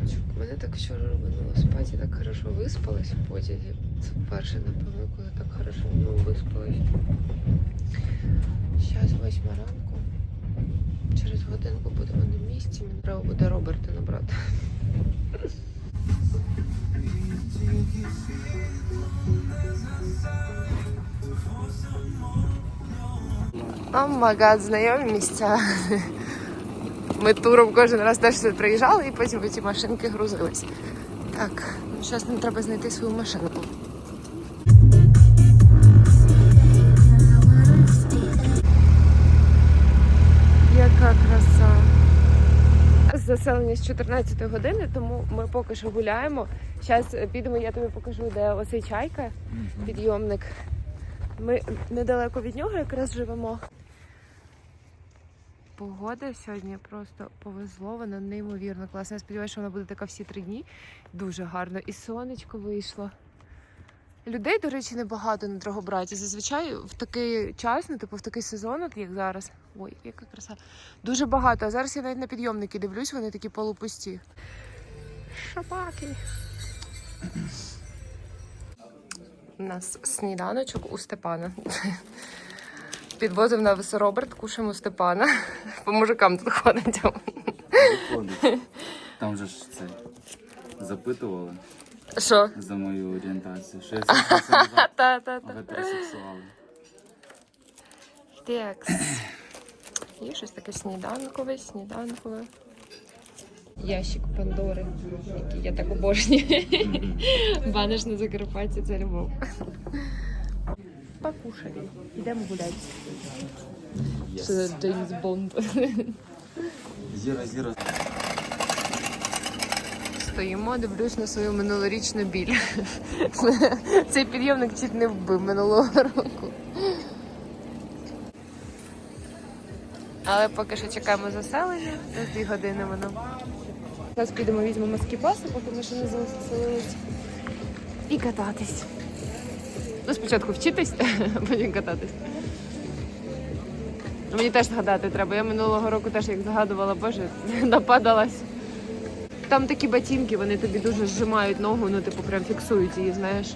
раночок. Мене так вчора робило спати, я так хорошо виспалась в потязі. Це вперше, напевно, коли так хорошо ну, виспалась. Зараз восьма ранку. Через годинку будемо на місці. Мені треба буде Роберта набрати. О, магад, знайомі місця. Ми туром кожен раз теж сюди приїжджали і потім в ці машинки грузились. Так, ну, зараз нам треба знайти свою машинку. Яка краса. Заселення з 14 години, тому ми поки що гуляємо. Зараз підемо, я тобі покажу, де оцей чайка, підйомник. Ми недалеко від нього якраз живемо. Погода сьогодні просто повезло, вона неймовірно класна. Я сподіваюся, що вона буде така всі три дні. Дуже гарно. І сонечко вийшло. Людей, до речі, небагато на Дрогобраті. Зазвичай в такий час, ну, типу в такий сезон, от як зараз. Ой, яка краса. Дуже багато. А зараз я навіть на підйомники дивлюсь, вони такі полупусті. Шапаки. У нас сніданочок у Степана. Підвозив на Роберт, кушаємо Степана. По мужикам тут ходить. Виходить. Там же ж це запитували Що? за мою орієнтацію, що я Та-та-та. гетеросексуал. Текс. Є щось таке сніданкове, сніданкове. Ящик Пандори, який я так обожнюю. Баниш на Закарпатті це любов. Покушали. Йдемо гуляти. Це Джеймс Бонд. Зіра, зіра. Стоїмо, дивлюсь на свою минулорічну біль. Цей підйомник чуть не вбив минулого року. Але поки що чекаємо заселення, десь дві години воно. Зараз підемо візьмемо скіпаси, поки ми ще не заселились. І кататись. Ну, спочатку вчитись, а потім кататись. Мені теж згадати треба. Я минулого року теж як згадувала, боже, нападалась. Там такі ботинки, вони тобі дуже зжимають ногу, ну типу прям фіксують її, знаєш.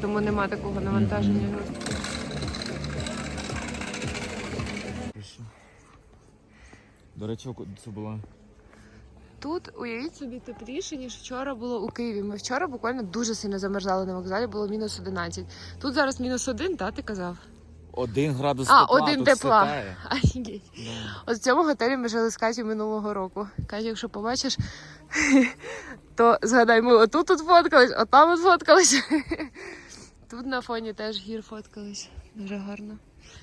Тому нема такого навантаження. До речі, це була Тут уявіть собі тепліше, ніж вчора було у Києві. Ми вчора буквально дуже сильно замерзали на вокзалі, було мінус 11. Тут зараз мінус 1, та ти казав? один градус А, тепла, один тут тепла. світає. Офігеть. Да. От в цьому готелі ми жили з Катю минулого року. Катя, якщо побачиш, то згадай, ми отут тут фоткались, отам от фоткались. Тут на фоні теж гір фоткались. Дуже гарно.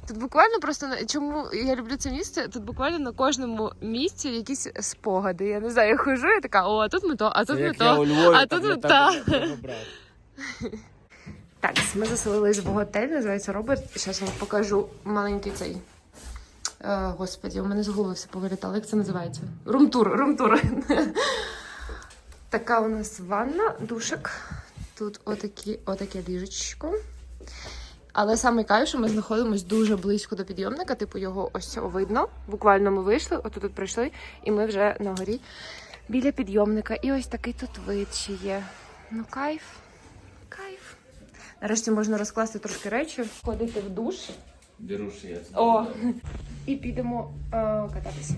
Тут буквально просто на чому я люблю це місце. Тут буквально на кожному місці якісь спогади. Я не знаю, я хожу, я така, о, а тут ми то, а тут ми то. а тут ми та. Так, ми заселились в готель, називається Роберт. Зараз вам покажу маленький цей. Е, господі, у мене з голови все повилітало. Як це називається? Румтур, румтур. така у нас ванна, душик. Тут отакі, отаке ліжечко. Але саме кайф, що ми знаходимося дуже близько до підйомника, типу його ось видно. Буквально ми вийшли, отут тут прийшли, і ми вже на горі біля підйомника. І ось такий тут вид ще є. Ну, кайф. Кайф. Нарешті можна розкласти трошки речі, ходити в душ. Беруші я. О, і підемо е, кататися.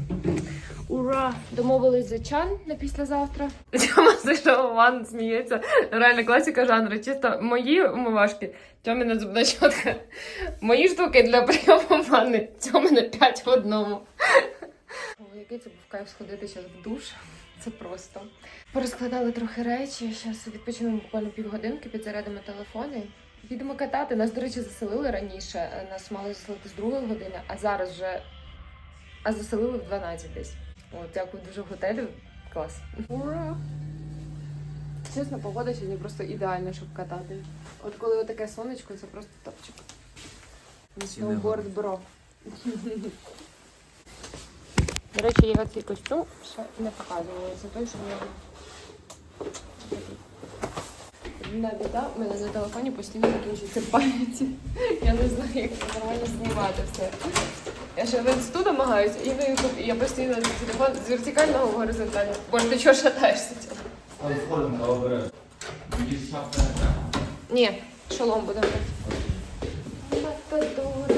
Ура! Домовились за чан на післязавтра. Тьома зайшов ванну, сміється. Реально класика жанру. Чисто мої умивашки, Тьоміна зубна щотка. Мої штуки для прийому ванни. Тьоміна 5 в одному. О, який це був кайф сходити зараз в душ. Це просто. Порозкладали трохи речі. Зараз відпочинемо буквально півгодинки, підзарядимо телефони. Підемо катати. Нас, до речі, заселили раніше. Нас мали заселити з другої години, а зараз вже. А заселили в 12 десь. От, дякую дуже готелю. Клас. Ура! Чесно, погода сьогодні просто ідеальна, щоб катати. От коли отаке сонечко, це просто топчик. Сноуборд бро. До речі, я цей костюм ще не показувала за те, що я не біда, в мене на телефоні постійно закінчується пам'ять. Я не знаю, як це нормально знімати все. Я ще в інсту намагаюся і на YouTube, і я постійно телефон з вертикального в горизонтального. Боже, ти чого шатаєшся? Там сходимо, обережно. Мені шапка не треба. Ні, шолом будемо. Матадора,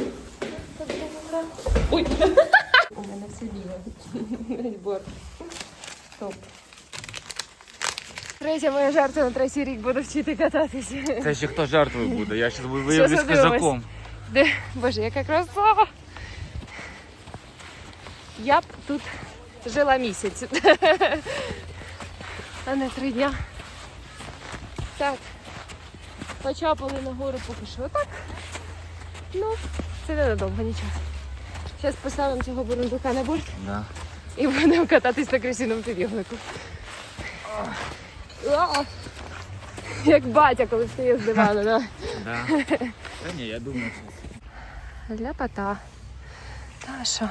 матадора. Ой! У мене все біле. Бор. Топ. Третя моя жертва на третій рік буду вчити кататися. Це ще хто жертвою буде? Я зараз виявлюсь козаком. Де? Боже, яка краса! Я б тут жила місяць. А не три дня. Так. Почапали на гору поки що так. Ну, це ненадовго нічого. Зараз поставимо цього бурундука на борт Да. і будемо кататись на крисіному підйомнику. Як батя, коли встає з дивану, да? Да. Та ні, я думаю, що Ляпота. Та що?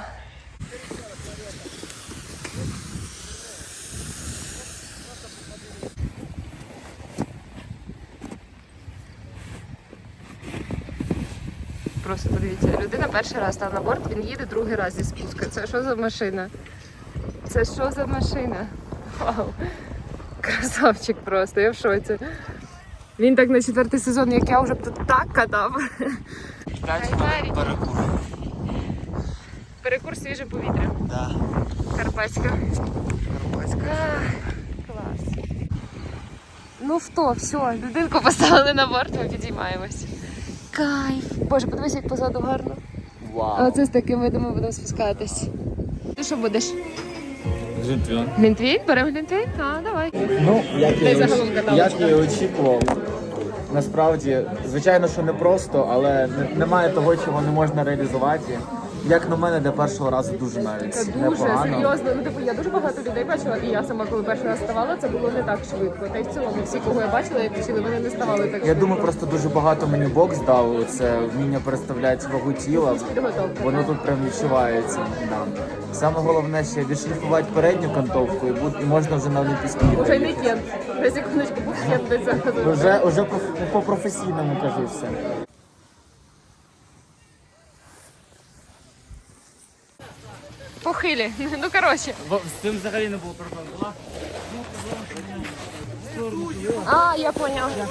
Просто подивіться, людина перший раз став на борт, він їде другий раз зі спуска. Це що за машина? Це що за машина? Вау! Красавчик просто, я в шоці. Він так на четвертий сезон, як я вже б тут так катав. Перекур. Перекур свіже повітря. Да. Карпатська. Карпатська. Клас. Ну що, все, людинку поставили на борт, ми підіймаємось. Кайф. Боже, подивись, як позаду гарно. А Вау. оце з таким видом ми будемо спускатись. Ти що будеш? Житвіон. Глінтвін? Беремо глінтвін? А, давай. Ну, як я, і загалом оч- як я і очікував. Насправді, звичайно, що не просто, але не- немає того, чого не можна реалізувати. Як на мене, для першого разу дуже навіть Це дуже непогано. серйозно. Ну, типу, я дуже багато людей бачила, і я сама, коли перший раз ставала, це було не так швидко. Та й в цілому всі, кого я бачила, як вчили, вони не ставали так Я швидко. думаю, просто дуже багато мені бокс дав. Це вміння переставляти вагу тіла. підготовка. Воно тут прям відчувається. Да. Саме головне ще відшліфувати передню кантовку і, будь- і можна вже на Олімпійські Уже ігри. не кент. На секундочку, був кент до цього. Вже, вже по, по професійному кажу все. Похилі. Ну, коротше. З цим взагалі не було проблем. Була? А, я поняла.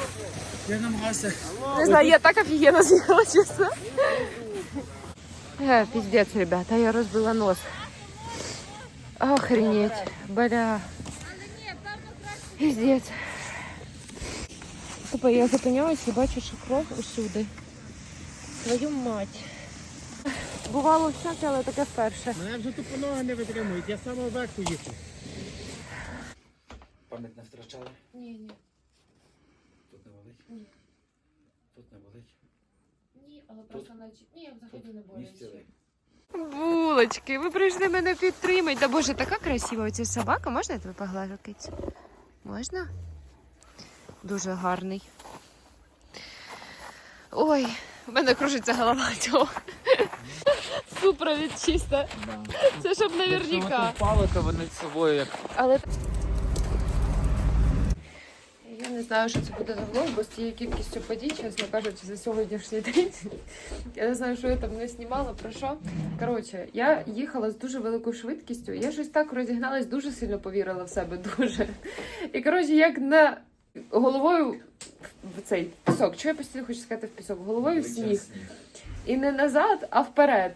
Я намагався. Не знаю, я так офігенно з'їхала, чесно. Э, пиздец, ребята, я розбила нос. Охренеть, бля. Пиздец. Тупо я зупиняюсь і бачу, що кров усюди. Твою мать. Бувало всяке, але таке вперше. Мене вже тупо ноги не витримують, я саме верху їхав. Пам'ять не втрачали? Ні, ні. Тут не болить? Ні. Тут не болить? Ні, але просто наче. Ні, я взагалі не Місцевий. Булочки, ви прийшли мене підтримати. Да боже, така красива оця собака. Можна я тебе поглажу, кицю? Можна? Дуже гарний. Ой, в мене кружиться голова цього. Супровід чисто. Це щоб наверняка. впали, то вони з собою як Але я не знаю, що це буде за влог, бо з цією кількістю подій, чесно кажучи, за сьогоднішній день. Я не знаю, що я там не знімала, про що. Коротше, я їхала з дуже великою швидкістю. Я щось так розігналась, дуже сильно повірила в себе, дуже. І коротше, як на головою в цей пісок. Чого я постійно хочу сказати в пісок? Головою в сніг. І не назад, а вперед.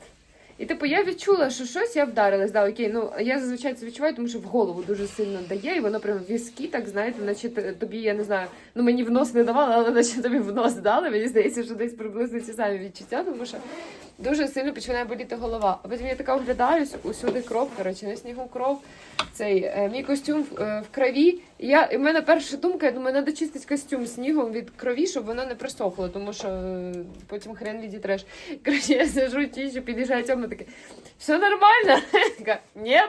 І типу я відчула, що щось я вдарилась. Да, окей, ну я зазвичай це відчуваю, тому що в голову дуже сильно дає, і воно прям в візки, так знаєте, наче тобі, я не знаю, ну мені в нос не давали, але наче тобі в нос дали. Мені здається, що десь приблизно ці самі відчуття, тому що дуже сильно починає боліти голова. А потім я така оглядаюсь, усюди кров, коротше, на снігу кров. Цей е, мій костюм в, е, в крові. І я, і в мене перша думка, я думаю, треба чистити костюм снігом від крові, щоб воно не присохло, тому що е, потім хрен відітреш. Коротше, я сижу, тіщу, під'їжджає Тьома таке, все нормально? Така, ні.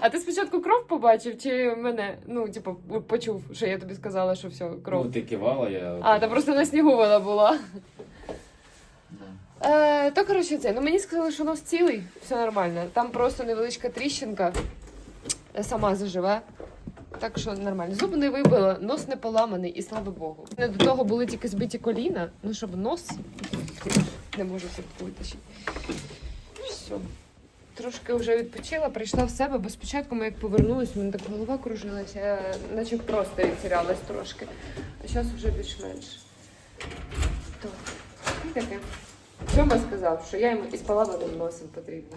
А ти спочатку кров побачив, чи мене, ну, типу, почув, що я тобі сказала, що все, кров. Ну, ти кивала, я. А, та просто на снігу вона була. Е, то, коротше, це. Ну мені сказали, що нос цілий, все нормально. Там просто невеличка тріщинка е, сама заживе. Так що нормально. Зуб не вибила, нос не поламаний, і слава Богу. Не до того були тільки збиті коліна, ну щоб нос не можу тут витащити. Все. трошки вже відпочила, прийшла в себе, бо спочатку ми як повернулись, мене так голова кружилася, я наче просто відтірялась трошки. А зараз вже більш-менш. То, і таке. Тьома сказав, що я йому і спала водом носом потрібно.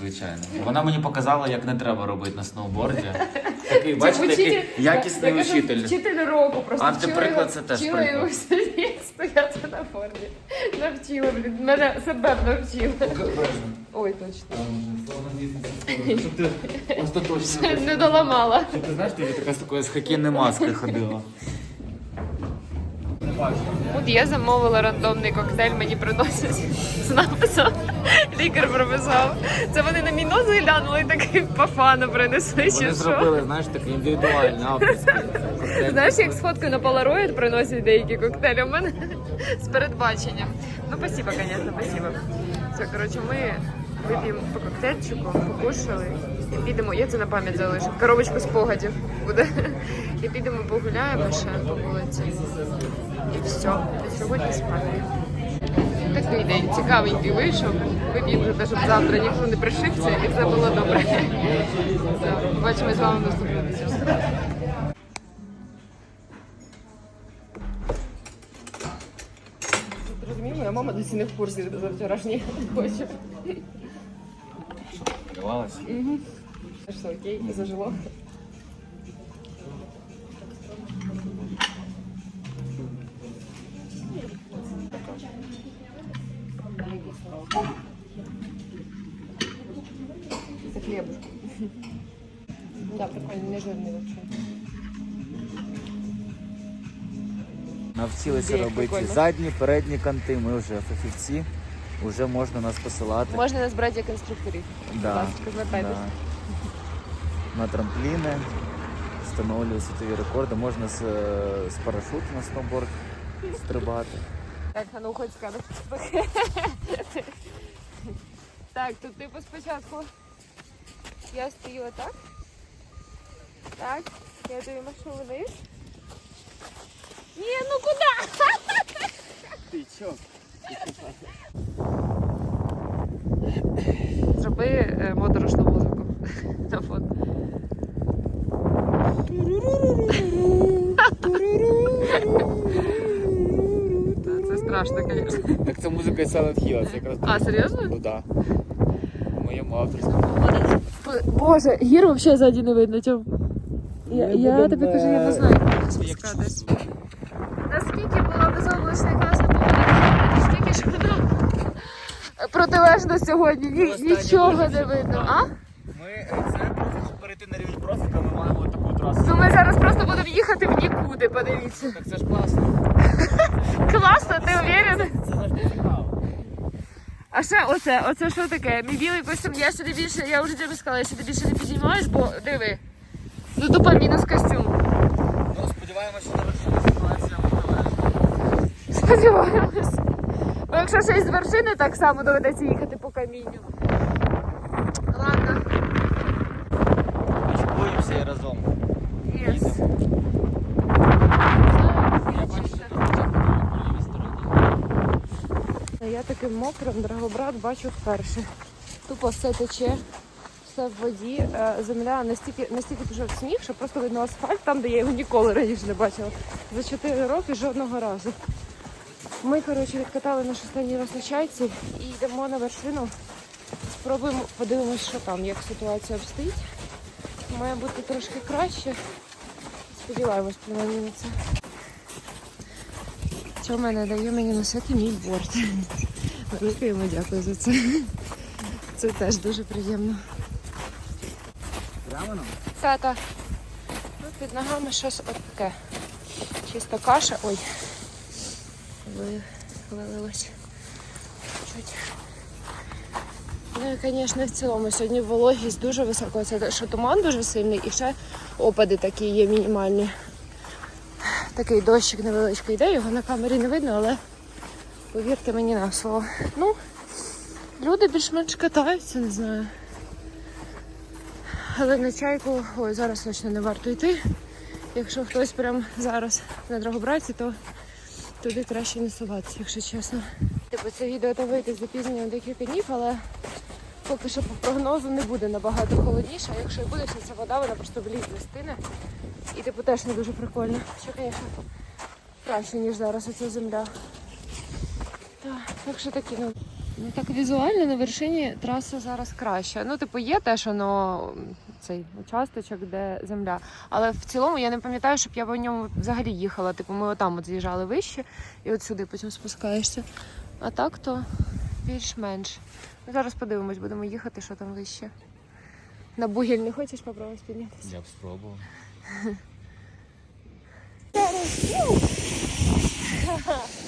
Звичайно. Вона мені показала, як не треба робити на сноуборді. Такий, бачите, який якісний Я кажу, учитель. Вчитель року просто А, вчила приклад його- це теж вчила його сидіти, стояти на формі. Навчила, блін, мене себе б навчила. Ой, точно. Щоб ти остаточно. Не доламала. Щоб ти знаєш, ти така з такою з хокейною маскою ходила. От я замовила рандомний коктейль, мені приносять з написом. Лікар прописав. Це вони на мій нос глянули і такий пафану принесли. Чи Вони що? зробили, знаєш, такий індивідуальний авторський коктейль. Знаєш, як з фоткою на Polaroid приносять деякі коктейлі. У мене з передбаченням. Ну, спасибо, звісно, спасибо. Все, коротше, ми вип'ємо по коктейльчику, покушали і підемо. Я це на пам'ять залишу. Коробочку спогадів буде. І підемо погуляємо ще по вулиці. І все. І сьогодні спати. Такий день цікавенький вийшов. Те, щоб завтра ніхто не пришився і все було добре. Побачимось з вами в наступному відео. Розумію, моя мама досі не в курсі за вчорашній хоче. Відкривалась? Що, окей, зажило. Це хлібушка. Да, прикольно, не жирний вообще. Навчилися Ідея робити прикольна. задні, передні канти. Ми вже фахівці. Уже можна нас посилати. Можна нас брати як інструкторів. Будь Да, ласка, звертайтесь. да. На трампліни, встановлюю світові рекорди. Можна з, е, з парашуту на сноуборд стрибати. Так, а ну хоч скажеш. Так, тут типу спочатку я стою отак. Так, я тобі машу вниз. Ні, ну куди? Ти чо? Зроби е, моторошну на фон. Та, Це страшно, звісно. Так це музика із Silent Hill, це якраз. А, серйозно? Ну да. В моєму авторському. Боже, гір взагалі ззаді не видно. Я, я тобі кажу, я не знаю, як спускатись. Наскільки була безоблачна класна погода, наскільки ж вона протилежно сьогодні, Ні, нічого не видно. А? Ми це просто перейти на рівень профіка, ми трасу. Ну ми зараз просто будемо їхати в нікуди, подивіться. Так це ж класно. Класно, ти уверений? Це ж цікаво. А ще оце, оце що таке? Мій білий костюм, я сюди більше, я вже тобі сказала, я сюди більше не підіймаєш, бо диви. Ну тупо мінус костюм. Ну, сподіваємося, що на вершині ситуація буде. Сподіваємось. Бо якщо й з вершини так само доведеться їхати по камінню. Ладно, Боїмося і разом. Єс. Я таким мокрим драгобрат бачу вперше. Тупо все тече, все в воді. Е, Земля настільки, настільки пішов сніг, що просто видно асфальт там, де я його ніколи раніше не бачила. За 4 роки жодного разу. Ми, коротше, відкатали наш останній раз на чайці і йдемо на вершину. Спробуємо, подивимось, що там, як ситуація обстоїть. Має бути трошки краще. Сподіваємось, принаймні на це. Що мене дає мені носити мій борт. Велике йому дякую за це. Це теж дуже приємно. Тата. Ну, під ногами щось от таке. Чисто каша. Ой. Вилилось. Чуть. Ну і, звісно, в цілому сьогодні вологість дуже висока. Це що туман дуже сильний і ще опади такі є мінімальні. Такий дощик невеличкий йде, його на камері не видно, але повірте мені на слово. Ну, люди більш-менш катаються, не знаю. Але на чайку, ой, зараз точно не варто йти. Якщо хтось прямо зараз на Драгобраці, то туди краще не соватися, якщо чесно. Типу це відео то вийде з декілька днів, але поки що по прогнозу не буде набагато холодніше, а якщо і буде, то ця вода, вона просто влізне стине. І типу теж не дуже прикольно. Що, звісно, краще, ніж зараз оця земля. Так, так що такі, ну. Ну так візуально на вершині траси зараз краще. Ну, типу, є теж воно цей участочок, де земля. Але в цілому я не пам'ятаю, щоб я по ньому взагалі їхала. Типу, ми отам от з'їжджали вище і от сюди потім спускаєшся. А так то більш-менш. Ну, зараз подивимось, будемо їхати, що там вище. На бугіль не хочеш попробувати піднятися? Я б спробував.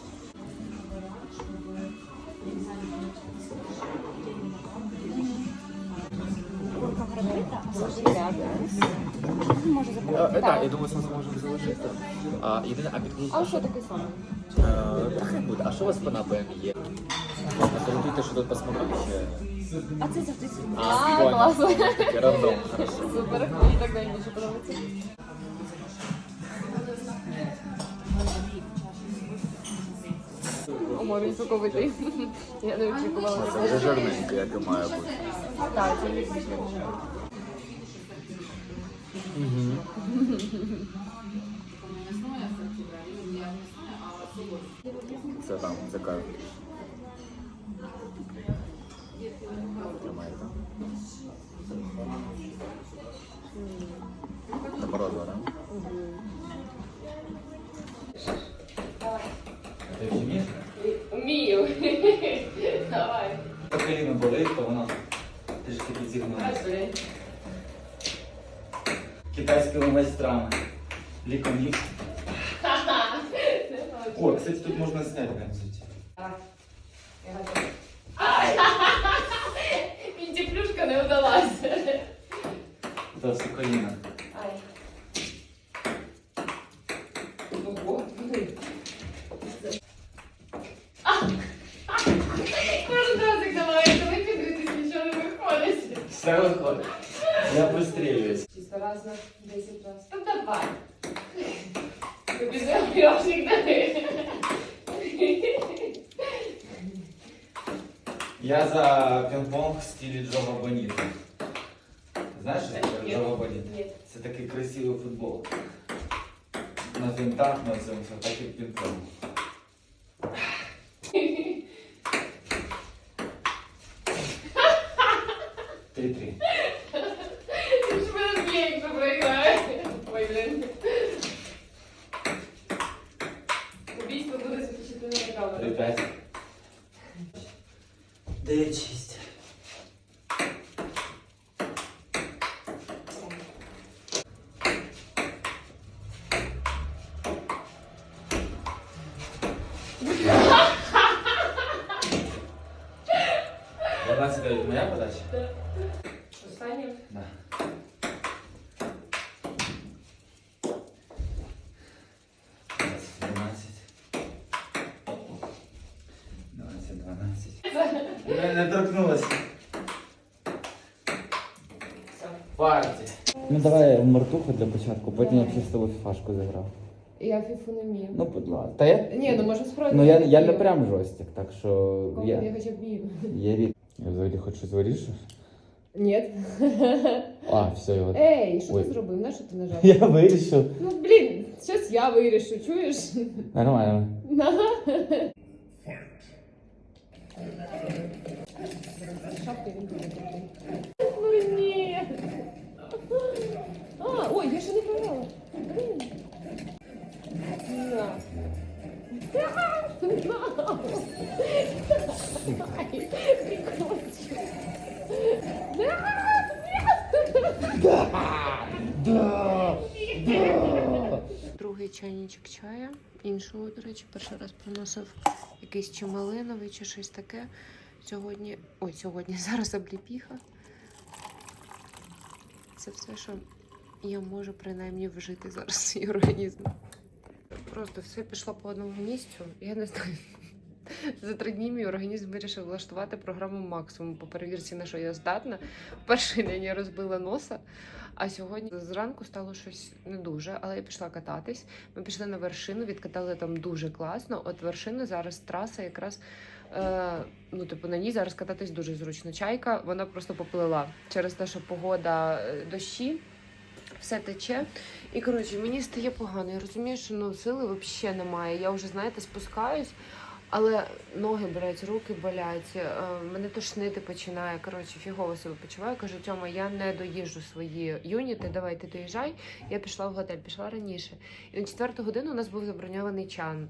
Може Так, я думаю, це зможемо залишити. А, єдине, а підключити. А що таке саме? Так хай буде. А що у вас по напоям є? Готуйте, що тут посмотрите ще. А це завжди А, А, класно. Рандом, хорошо. Супер, мені так найбільше подобається. Ого, він соковитий. Я не очікувала. Це вже жирненько, як і має бути. Так, це не. Це там, це кайф. Тримаєте. Це морозиво, так? Ти вмієш? Вмію. Давай. Коліно болить, то вона трішки підзігнулася. Китайськими майстрами. Лікомік. О, кстати, тут можна зняти на взуті. Мінтіплюшка не вдалася. То все коліно. Ай. Ого. Кожен раз як давай, коли підвитись, нічого не виходить. Все виходить. Я пристрілююсь. Чисто раз на 10 раз. Ну давай. Тобі завжди дали. Я за пінг-понг в стилі Джога Боніта. Знаєш, що таке Джога Боніта? Ні. Це такий красивий футбол. На винтах на цьому, все, так і пінг-понг. Дванадцять дев'ять. Моя подача? Останнє. Да. Дванадцять. Дванадцять, дванадцять. Не, не торкнулася. Партія. Ну давай мартуху для початку, потім я ще з тобою фішку заграв. Я фіфу не вмію. Ну, будь ласка. Та я. Ні, ну може спробувати. Ну я, я не прям жорстик, так що Я я, хоча б вмію. я рід. Я взагалі хоч щось вирішив. Ні. А, все, його. Ей, що Ой. ти зробив? На що ти нажав? Я вирішив. Ну блін, щось я вирішу, чуєш? Нормально. Шапки він буде такий. Іншого, до речі, перший раз приносив якийсь чи малиновий, чи щось таке. Сьогодні. Ой, сьогодні зараз обліпіха. Це все, що я можу принаймні вжити зараз свій організм. Просто все пішло по одному місцю. Я не знаю. За три дні мій організм вирішив влаштувати програму максимум по перевірці, на що я здатна. Перший день я розбила носа, а сьогодні зранку стало щось не дуже, але я пішла кататись. Ми пішли на вершину, відкатали там дуже класно. От вершини зараз траса якраз. Е, ну, типу, на ній зараз кататись дуже зручно. Чайка вона просто поплила через те, що погода е, дощі, все тече. І коротше, мені стає погано. Я розумію, що ну, сили взагалі немає. Я вже, знаєте, спускаюсь. Але ноги болять, руки болять, е, мене тошнити починає. Коротше, фігово себе почуваю. Кажу, Тьома, я не доїжджу свої юніти, давай ти доїжджай. Я пішла в готель, пішла раніше. І на четверту годину у нас був заброньований чан.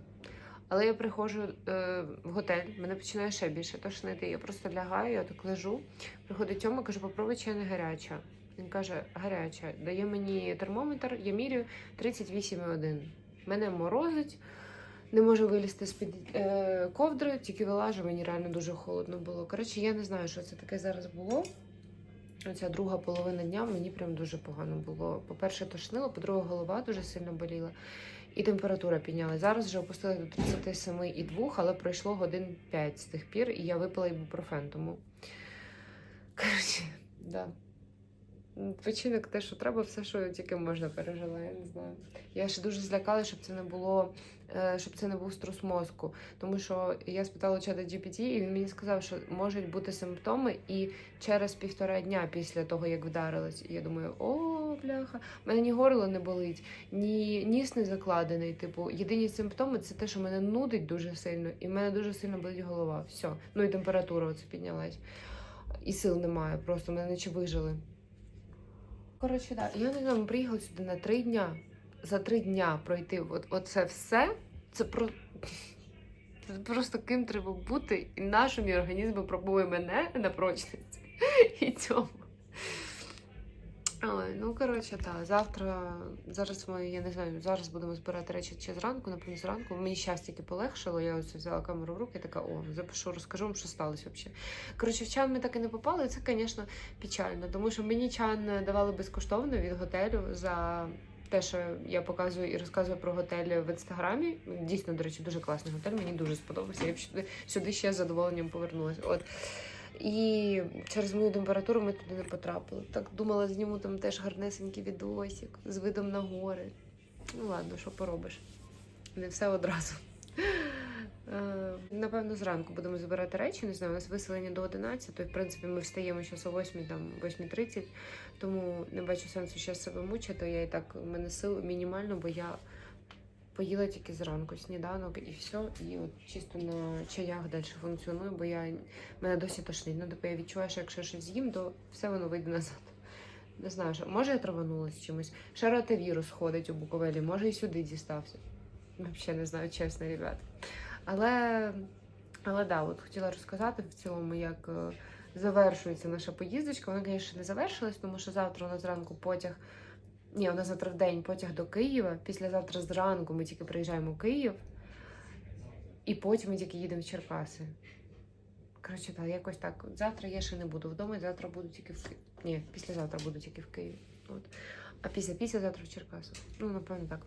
Але я приходжу е, в готель, мене починає ще більше тошнити. Я просто лягаю, я так лежу. Приходить Тьома, каже, попробуй чай не гаряча. Він каже, гаряча. Дає мені термометр, я міряю 38,1. Мене морозить. Не можу вилізти з-під е, ковдри, тільки вилажу, мені реально дуже холодно було. Коротше, я не знаю, що це таке зараз було. Оця друга половина дня мені прям дуже погано було. По-перше, тошнило, по-друге, голова дуже сильно боліла. І температура піднялась. Зараз вже опустили до 37,2, але пройшло годин 5 з тих пір, і я випила ібупрофен, тому. Коротше, да. Починок те, що треба, все, що тільки можна пережила, я не знаю. Я ще дуже злякалася, щоб це не було, щоб це не був струс мозку. Тому що я спитала чата GPT, і він мені сказав, що можуть бути симптоми і через півтора дня після того, як вдарилась. І я думаю, о, бляха, в мене ні горло не болить, ні ніс не закладений. Типу, єдині симптоми це те, що мене нудить дуже сильно, і в мене дуже сильно болить голова. Все. Ну і температура оце піднялась. І сил немає, просто мене наче вижили. Коротше, да. Я не знаю, ми приїхали сюди на три дня. За три дня пройти от, оце все. Це про. Це просто ким треба бути, і наш мій випробує мене на прочність і цьому. Але, ну, коротше, так, завтра, зараз ми, я не знаю, зараз будемо збирати речі чи зранку, напевно, зранку. Мені щастя тільки полегшило, я ось взяла камеру в руки, така, о, запишу, розкажу вам, що сталося взагалі. Коротше, в чан ми так і не попали, і це, звісно, печально, тому що мені чан давали безкоштовно від готелю за те, що я показую і розказую про готель в інстаграмі. Дійсно, до речі, дуже класний готель, мені дуже сподобався. Я б сюди, ще з задоволенням повернулася. От. І через мою температуру ми туди не потрапили. Так думала, зніму там теж гарнесенький відосик з видом на гори. Ну ладно, що поробиш. Не все одразу. Е, Напевно, зранку будемо збирати речі. Не знаю, у нас виселення до 11, то в принципі ми встаємо зараз о 8, там 8.30, тому не бачу сенсу ще себе мучити. Я і так у мене сил мінімально, бо я поїла тільки зранку сніданок і все. І от чисто на чаях далі функціоную, бо я мене досі тошнить. Ну, типу, я відчуваю, що якщо щось з'їм, то все воно вийде назад. Не знаю, що може я траванулась чимось. Ще ротавірус ходить у Буковелі, може і сюди дістався. Взагалі не знаю, чесно, ребят. Але, але да, от хотіла розказати в цілому, як е, завершується наша поїздочка. Вона, звісно, не завершилась, тому що завтра у нас зранку потяг. Ні, у нас завтра в день потяг до Києва. Післязавтра зранку ми тільки приїжджаємо в Київ, і потім ми тільки їдемо в Черкаси. Коротше, так, якось так. Завтра я ще не буду вдома, завтра буду тільки в Києві. Ні, післязавтра буду тільки в Києві. От. А після післязавтра в Черкасах. Ну, напевно, так.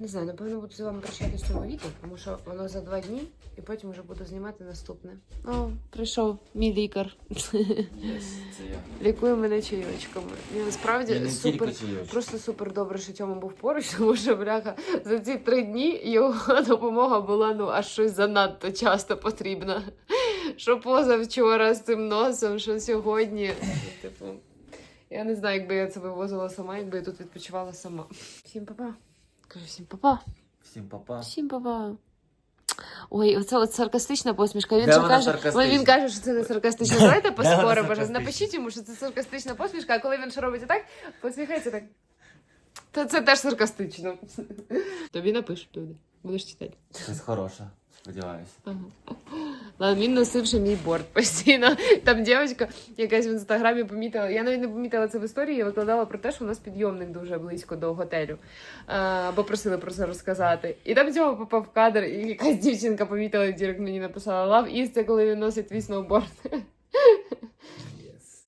Не знаю, напевно, буду з вами прощатися в цьому відео, тому що воно за два дні, і потім вже буду знімати наступне. О, прийшов мій лікар. Це я. Лікує мене чайочками. І насправді не супер. Просто супер добре, що Тьома був поруч, тому що бляха за ці три дні його допомога була ну аж щось занадто часто потрібна. Що позавчора з цим носом, що сьогодні. Типу, я не знаю, якби я це вивозила сама, якби я тут відпочивала сама. Всім па-па. Кажу, всім па-па. Всім папа. Всім па-па. Ой, оце от саркастична посмішка. Він же вона каже, саркастична? він каже, що це не саркастична. Давайте поспоримо. боже. Напишіть йому, що це саркастична посмішка, а коли він ще робить так, посміхається так. То це теж саркастично. Тобі напишуть люди. Будеш читати. Щось хороше, сподіваюся. Ага. Він носив ще мій борт постійно. Там дівчинка якась в інстаграмі помітила. Я навіть не помітила це в історії. Я викладала про те, що у нас підйомник дуже близько до готелю. А, Або просили про це розказати. І там цього попав кадр, і якась дівчинка помітила і дірек мені написала Love is це коли він носить твій сноуборд.